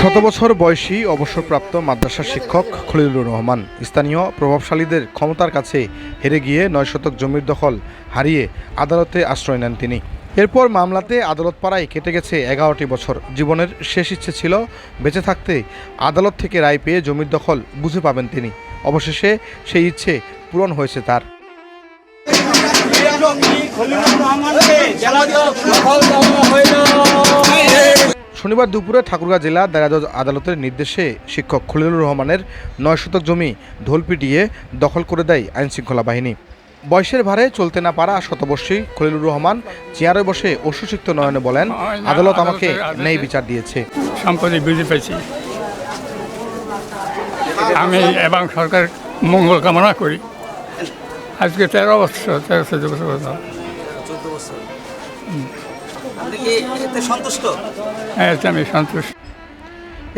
শত বছর বয়সী অবসরপ্রাপ্ত মাদ্রাসা শিক্ষক খলিলুর রহমান স্থানীয় প্রভাবশালীদের ক্ষমতার কাছে হেরে গিয়ে নয় শতক জমির দখল হারিয়ে আদালতে আশ্রয় নেন তিনি। এরপর মামলাতে আদালত পাড়ায় কেটে গেছে এগারোটি বছর। জীবনের শেষ ইচ্ছে ছিল বেঁচে থাকতে। আদালত থেকে রায় পেয়ে জমির দখল বুঝে পাবেন তিনি। অবশেষে সেই ইচ্ছে পূরণ হয়েছে তার। শনিবার দুপুরে ঠাকুরগাঁ জেলা দায়রা আদালতের নির্দেশে শিক্ষক খলিলুর রহমানের নয় শতক জমি ঢোল পিটিয়ে দখল করে দেয় আইনশৃঙ্খলা বাহিনী। বয়সের ভারে চলতে না পারা শতবর্ষী খলিলুর রহমান চেয়ারে বসে অসুসিক্ত নয়নে বলেন আদালত আমাকে ন্যায় বিচার দিয়েছে। সম্পত্তি বুঝে পেয়েছি আমি এবং সরকার মঙ্গল কামনা করি। আজকে তেরো বছর তেরো চোদ্দ বছর আপনি কি এতে সন্তুষ্ট? হ্যাঁ এতে আমি সন্তুষ্ট।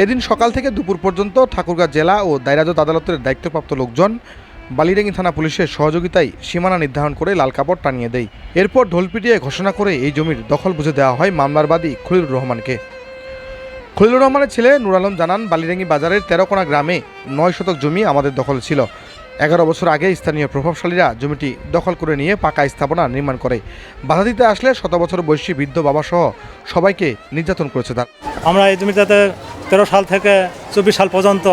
এদিন সকাল থেকে দুপুর পর্যন্ত ঠাকুরগাঁ জেলা ও দায়রাজত আদালতের দায়িত্বপ্রাপ্ত লোকজন বালিডাঙ্গি থানা পুলিশের সহযোগিতায় সীমানা নির্ধারণ করে লাল কাপড় টানিয়ে দেয়। এরপর ঢোল পিটিয়ে ঘোষণা করে এই জমির দখল বুঝে দেওয়া হয় মামলার বাদী খলিলুর রহমানকে। খলিলুর রহমানের ছেলে নুর আলম জানান বালিডাঙ্গি বাজারের তেরোকোনা গ্রামে নয় শতক জমি আমাদের দখল ছিল। এগারো বছর আগে স্থানীয় প্রভাবশালীরা জমিটি দখল করে নিয়ে পাকা স্থাপনা নির্মাণ করে। বাধা দিতে আসলে শত বছর বয়সী বৃদ্ধ বাবাসহ সবাইকে নির্যাতন করেছে তার। আমরা এই জমিটাতে তেরো সাল থেকে চব্বিশ সাল পর্যন্ত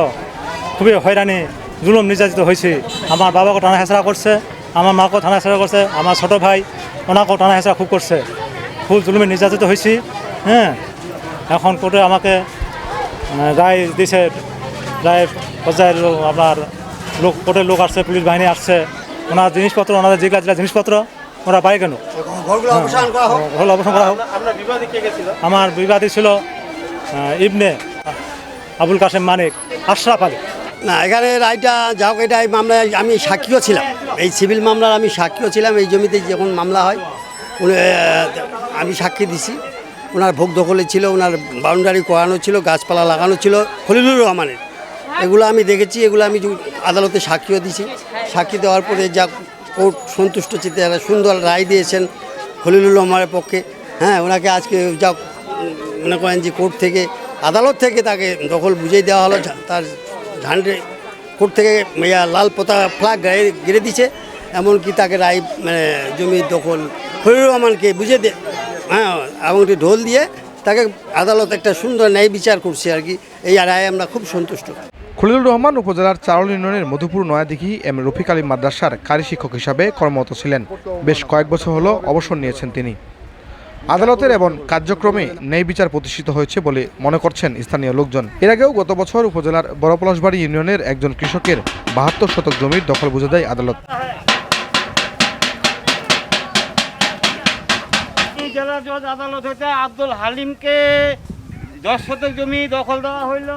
খুবই হয়রানি, জুলুম নির্যাতিত হয়েছি। আমার বাবাকে টানা হেঁচড়া করছে, আমার মাকেও টানা হেঁচড়া করছে, আমার ছোটো ভাই ওনাকেও টানা হেঁচড়া খুব করছে। খুব জুলুমে নির্যাতিত হয়েছি হ্যাঁ? এখন কোর্টে আমাকে রায় দিছে, রায় পর্যায়ের আপনার লোক কোর্টের লোক আসছে পুলিশ বাহিনী আসছে ওনার জিনিসপত্র ওনাদের যেগুলা যেগুলা জিনিসপত্র ওরা পায় কেন? ঘরগুলো অবসান করা হোক। হল করা হোক। আমার বিবাদী ছিল ইবনে আবুল কাসেম মানিক আশরাফ আলী। না এখানে রায়টা যা হোক এটা এই মামলায় আমি সাক্ষীও ছিলাম। এই সিভিল মামলার আমি সাক্ষীও ছিলাম এই জমিতে যখন মামলা হয় উনি, আমি সাক্ষী দিছি। ওনার ভোগ দখলে ছিল ওনার বাউন্ডারি করানো ছিল গাছপালা লাগানো ছিল খলিলুর রহমানের। এগুলো আমি দেখেছি, এগুলো আমি আদালতে সাক্ষীও দিছি সাক্ষী দেওয়ার পরে যা কোর্ট সন্তুষ্ট চিত্তে সুন্দর রায় দিয়েছেন খলিলুর রহমানের পক্ষে। হ্যাঁ ওনাকে আজকে যা মনে করেন যে কোর্ট থেকে, আদালত থেকে তাকে দখল বুঝিয়ে দেওয়া হলো তার ঝান্ডে কোর্ট থেকে লাল পতাকা ফ্ল্যাগ গায়ে গিরে দিছে এমনকি তাকে রায় মানে জমির দখল খলিলুর রহমানকে বুঝে দে হ্যাঁ একটি ঢোল দিয়ে তাকে আদালত একটা সুন্দর ন্যায় বিচার করছে আর কি। এই রায়ে আমরা খুব সন্তুষ্ট। খলিলুর রহমান উপজেলার চারল ইউনিয়নের মধুপুর নয়াদিঘি এম রফিক আলী মাদ্রাসার কারি শিক্ষক হিসাবে কর্মরত ছিলেন। বেশ কয়েক বছর হলো অবসর নিয়েছেন তিনি। আদালতের এবং কার্যক্রমে ন্যায় বিচার প্রতিষ্ঠিত হয়েছে বলে মনে করছেন স্থানীয় লোকজন। এর আগেও গত বছর উপজেলার বড়পলাশবাড়ি ইউনিয়নের একজন কৃষকের বাহাত্তর শতক জমির দখল বুঝে দেয় আদালত। জেলা জজ আদালত হইতে আব্দুল হালিমকে দশ শতক জমি দখল দেওয়া হইল।